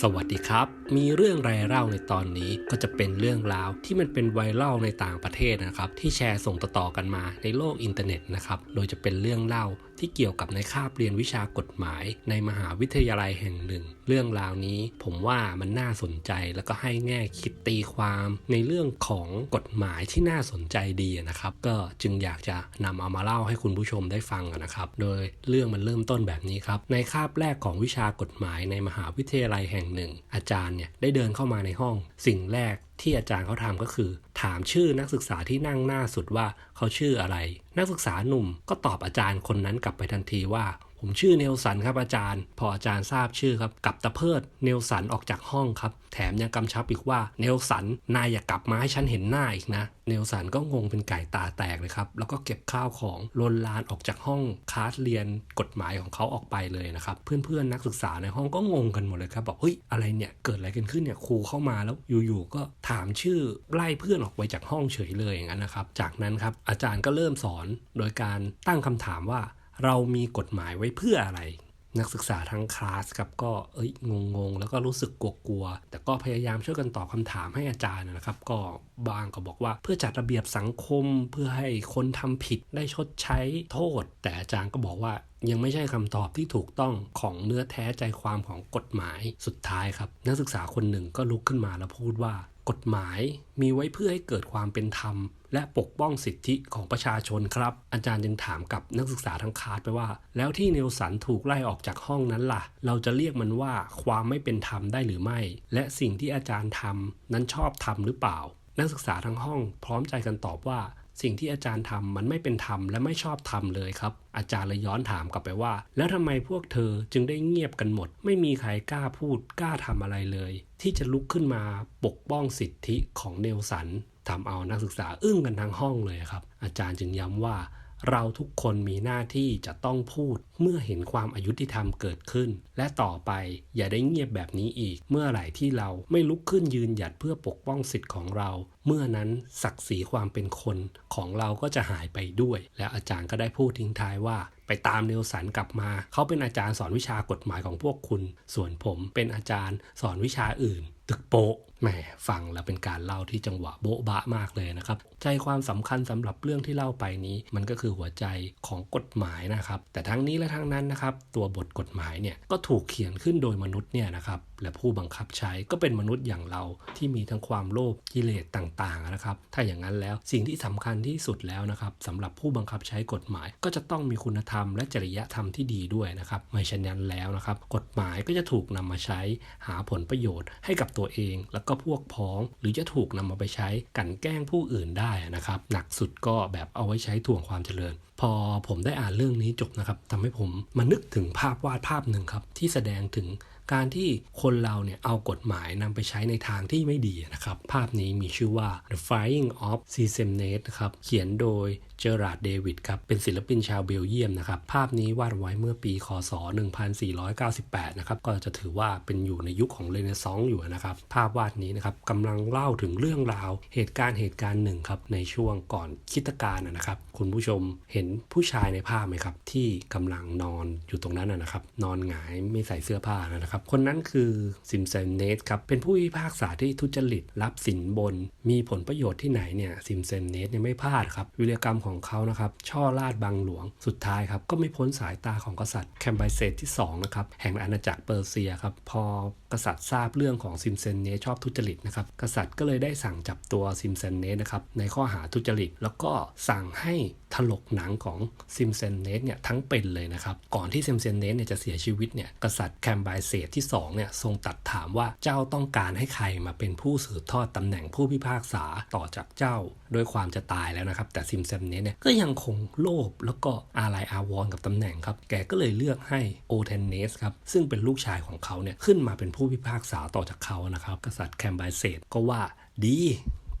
สวัสดีครับ มีเรื่องไรายเล่าในตอนนี้ก็จะเป็นเรื่องราวที่มันเป็นไวรัลในต่างประเทศนะครับ ที่แชร์ส่งต่อๆกันมาในโลกอินเทอร์เน็ตนะครับ โดยจะเป็นเรื่องเล่า ที่เกี่ยวกับในคาบเรียนวิชากฎหมาย ในมหาวิทยาลัยแห่งหนึ่ง เรื่องราวนี้ผมว่ามันน่าสนใจแล้วก็ให้แง่คิดตีความในเรื่องของกฎหมายที่น่าสนใจดีนะครับ ก็จึงอยากจะนำเอามาเล่าให้คุณผู้ชมได้ฟังนนะครับ โดยเรื่องมันเริ่มต้นแบบนี้ครับ ในคาบแรกของวิชากฎหมายในมหาวิทยาลัยแห่งหนึ่ง อาจารย์เนี่ยได้เดินเข้ามาในห้อง สิ่งแรกที่อาจารย์เขาทำก็คือ ถามชื่อนักศึกษาที่นั่งหน้าสุดว่าเขาชื่ออะไร นักศึกษาหนุ่มก็ตอบอาจารย์คนนั้นกลับไปทันทีว่า ผมชื่อเนลสันครับอาจารย์ พออาจารย์ทราบชื่อครับกลับตะเพิดเนลสันออกจากห้องครับ แถมยังกำชับอีกว่าเนลสันนายอย่ากลับมาให้ฉันเห็นหน้าอีกนะเนลสันก็งงเป็นไก่ตาแตกเลยครับ แล้วก็เก็บข้าวของลนลานออกจากห้องคาสเรียนกฎหมายของเขาออกไปเลยนะครับ เพื่อนๆนักศึกษาในห้องก็งงกันหมดเลยครับบอกเฮ้ยอะไรเนี่ยเกิดอะไรกันขึ้นเนี่ยครูเข้ามาแล้วอยู่ๆก็ถามชื่อไล่เพื่อนออกไปจากห้องเฉยเลยอย่างนั้นนะครับ จากนั้นครับอาจารย์ก็เริ่มสอนโดยการตั้งคำถามว่า เรามีกฎหมายไว้เพื่ออะไร นักศึกษาทั้งคลาสครับก็เอ้ยงงๆ แล้วก็รู้สึกกลัวๆ แต่ก็พยายามช่วยกันตอบคำถามให้อาจารย์นะครับ ก็บางก็บอกว่าเพื่อจัดระเบียบสังคมเพื่อให้คนทำผิดได้ชดใช้โทษ แต่อาจารย์ก็บอกว่ายังไม่ใช่คำตอบที่ถูกต้องของเนื้อแท้ใจความของกฎหมายสุดท้ายครับ นักศึกษาคนหนึ่งก็ลุกขึ้นมาแล้วพูดว่า กฎหมายมีไว้เพื่อให้เกิดความเป็นธรรม และปกป้องสิทธิของประชาชนครับ อาจารย์จึงถามกับนักศึกษาทั้งคาสไปว่า แล้วที่เนลสันถูกไล่ออกจากห้องนั้นล่ะ เราจะเรียกมันว่าความไม่เป็นธรรมได้หรือไม่ และสิ่งที่อาจารย์ทำนั้นชอบทำหรือเปล่า นักศึกษาทั้งห้องพร้อมใจกันตอบว่า สิ่งที่อาจารย์ทำมันไม่เป็นธรรมและไม่ชอบธรรมเลยครับ อาจารย์เลยย้อนถามกลับไปว่า แล้วทำไมพวกเธอจึงได้เงียบกันหมด ไม่มีใครกล้าพูดกล้าทำอะไรเลย ที่จะลุกขึ้นมาปกป้องสิทธิของเนลสันทำเอานักศึกษาอึ้งกันทั้งห้องเลยครับ อาจารย์จึงย้ำว่า เราทุกคนมีหน้าที่จะต้องพูดเมื่อเห็นความอายุติธรรมเกิดขึ้น และต่อไปอย่าได้เงียบแบบนี้อีก เมื่อไหร่ที่เราไม่ลุกขึ้นยืนหยัดเพื่อปกป้องสิทธิ์ของเรา เมื่อนั้นศักดิ์ศรีความเป็นคนของเราก็จะหายไปด้วย แล้วอาจารย์ก็ได้พูดทิ้งท้ายว่า ไปตามเนลสันกลับมา เขาเป็นอาจารย์สอนวิชากฎหมายของพวกคุณ ส่วนผมเป็นอาจารย์สอนวิชาอื่น ตึกโปะแหมฟังแล้วเป็นการเล่าที่จังหวะโบ๊ะบะมากเลยนะครับ ใจความสำคัญสำหรับเรื่องที่เล่าไปนี้ มันก็คือหัวใจของกฎหมายนะครับ แต่ทั้งนี้และทั้งนั้นนะครับ ตัวบทกฎหมายเนี่ยก็ถูกเขียนขึ้นโดยมนุษย์เนี่ยนะครับและผู้บังคับใช้ก็เป็นมนุษย์อย่างเราที่มีทั้งความโลภกิเลสต่างๆนะครับถ้าอย่างนั้นแล้วสิ่งที่สำคัญที่สุดแล้วนะครับสำหรับผู้บังคับใช้กฎหมาย ก็จะต้องมีคุณธรรมและจริยธรรมที่ดีด้วยนะครับไม่เช่นนั้นแล้วนะครับ กฎหมายก็จะถูกนำมาใช้หาผลประโยชน์ให้กับตัวเอง แล้วก็พวกพ้อง หรือจะถูกนำมาไปใช้กันแกล้งผู้อื่นได้นะครับหนักสุดก็แบบเอาไว้ใช้ถ่วงความเจริญพอผมได้อ่านเรื่องนี้จบนะครับทำให้ผมมานึกถึงภาพวาดภาพหนึ่งครับ ที่แสดงถึง การที่คนเราเนี่ยเอากฎหมายนำไปใช้ในทางที่ไม่ดีนะครับ ภาพนี้มีชื่อว่า The Flying of s e s a m n e t นะครับ เขียนโดยเจอราร์ดเดวิดครับ เป็นศิลปินชาวเบลเยียมนะครับ ภาพนี้วาดไว้เมื่อปี คศ 1498 นะครับ ก็จะถือว่าเป็นอยู่ในยุคของเรเนซองส์อยู่นะครับ ภาพวาดนี้นะครับกำลังเล่าถึงเรื่องราว เหตุการณ์เหตุการณ์หนึ่งครับ ในช่วงก่อนคิดการนะครับ คุณผู้ชมเห็นผู้ชายในภาพไหมครับ ที่กำลังนอนอยู่ตรงนั้นนะครับ นอนหงายไม่ใส่เสื้อผ้านะครับคนนั้นคือซิมเซนเนสครับ เป็นผู้พิพากษาที่ทุจริต รับสินบน มีผลประโยชน์ที่ไหนเนี่ยซิมเซนเนสเนี่ยไม่พลาดครับ วิรกรรมของเขานะครับ ช่อราดบังหลวง สุดท้ายครับ ก็ไม่พ้นสายตาของกษัตริย์แคมไบเซตที่2นะครับ แห่งอาณาจักรเปอร์เซียครับ พอ กษัตริย์ทราบเรื่องของซิมเซนเนตชอบทุจริตนะครับกษัตริย์ก็เลยได้สั่งจับตัวซิมเซนเนตนะครับในข้อหาทุจริต แล้วก็สั่งให้ถลกหนังของซิมเซนเนตเนี่ยทั้งเป็นเลยนะครับก่อนที่ซิมเซนเนตเนี่ยจะเสียชีวิตเนี่ยกษัตริย์แคมไบเซตที่2เนี่ยทรงตัดถามว่าเจ้าต้องการให้ใครมาเป็นผู้สืบทอดตำแหน่งผู้พิพากษาต่อจากเจ้าด้วยความจะตายแล้วนะครับ แต่ซิมเซนเนตเนี่ยก็ยังคงโลภแล้วก็อาลัยอาวรณ์กับตำแหน่งครับแกก็เลยเลือกให้โอเทนเนสครับซึ่งเป็นลูกชายของเขาเนี่ยขึ้นมาเป็นผูู้้พิพากษาต่อจากเขานะครับ กษัตริย์แคมไบเซตก็ว่าดี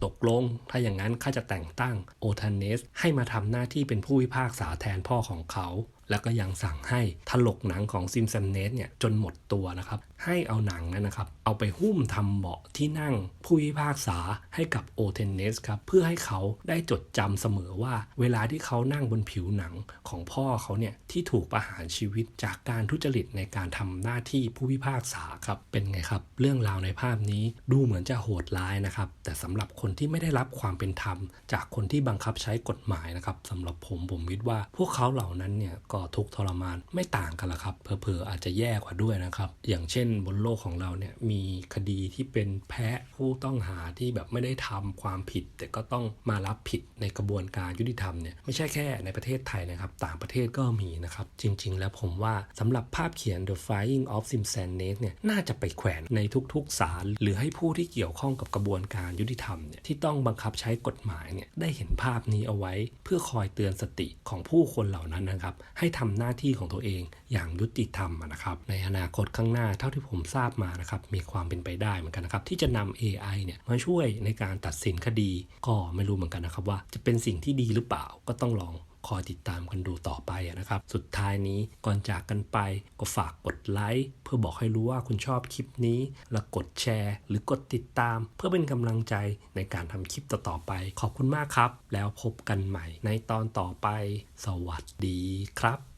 ตกลง ถ้าอย่างนั้นข้าจะแต่งตั้งโอทานเนสให้มาทำหน้าที่เป็นผู้พิพากษาแทนพ่อของเขาแล้วก็ยังสั่งให้ถลกหนังของซิมซันเนสเนี่ยจนหมดตัวนะครับ ให้เอาหนังนั้นนะครับ เอาไปหุ้มทำเบาะที่นั่งผู้พิพากษาให้กับโอเทนเนสครับ เพื่อให้เขาได้จดจำเสมอว่า เวลาที่เขานั่งบนผิวหนังของพ่อเขาเนี่ยที่ถูกประหารชีวิตจากการทุจริตในการทำหน้าที่ผู้พิพากษาครับ เป็นไงครับ เรื่องราวในภาพนี้ดูเหมือนจะโหดร้ายนะครับ แต่สำหรับคนที่ไม่ได้รับความเป็นธรรม จากคนที่บังคับใช้กฎหมายนะครับสำหรับผมผมคิดว่าพวกเขาเหล่านั้นเนี่ยก็ทุกทรมานไม่ต่างกันละครับเผลอๆอาจจะแย่กว่าด้วยนะครับ อย่างเช่นบนโลกของเราเนี่ยมีคดีที่เป็นแพ้ผู้ต้องหาที่แบบไม่ได้ทำความผิด แต่ก็ต้องมารับผิดในกระบวนการยุติธรรมเนี่ยไม่ใช่แค่ในประเทศไทยนะครับ ต่างประเทศก็มีนะครับ จริง ๆ แล้วผมว่าสำหรับภาพเขียน The Flying of Simpson n e t เนี่ยน่าจะไปแขวนในทุกๆศาลหรือให้ผู้ที่เกี่ยวข้องกับกระบวนการยุติธรรมเนี่ยที่ต้องบังคับใช้กฎหมายเนี่ยได้เห็นภาพนี้เอาไว้ เพื่อคอยเตือนสติของผู้คนเหล่านั้นนะครับใให้ทำหน้าที่ของตัวเองอย่างยุติธรรมนะครับ ในอนาคตข้างหน้าเท่าที่ผมทราบมานะครับมีความเป็นไปได้เหมือนกันนะครับที่จะนำ AI เนี่ยมาช่วยในการตัดสินคดี ก็ไม่รู้เหมือนกันนะครับว่าจะเป็นสิ่งที่ดีหรือเปล่าก็ต้องลอง คอยติดตามกันดูต่อไปนะครับ สุดท้ายนี้ก่อนจากกันไปก็ฝากกดไลค์เพื่อบอกให้รู้ว่าคุณชอบคลิปนี้ แล้วกดแชร์ หรือกดติดตาม เพื่อเป็นกำลังใจในการทำคลิปต่อๆไป ขอบคุณมากครับ แล้วพบกันใหม่ในตอนต่อไป สวัสดีครับ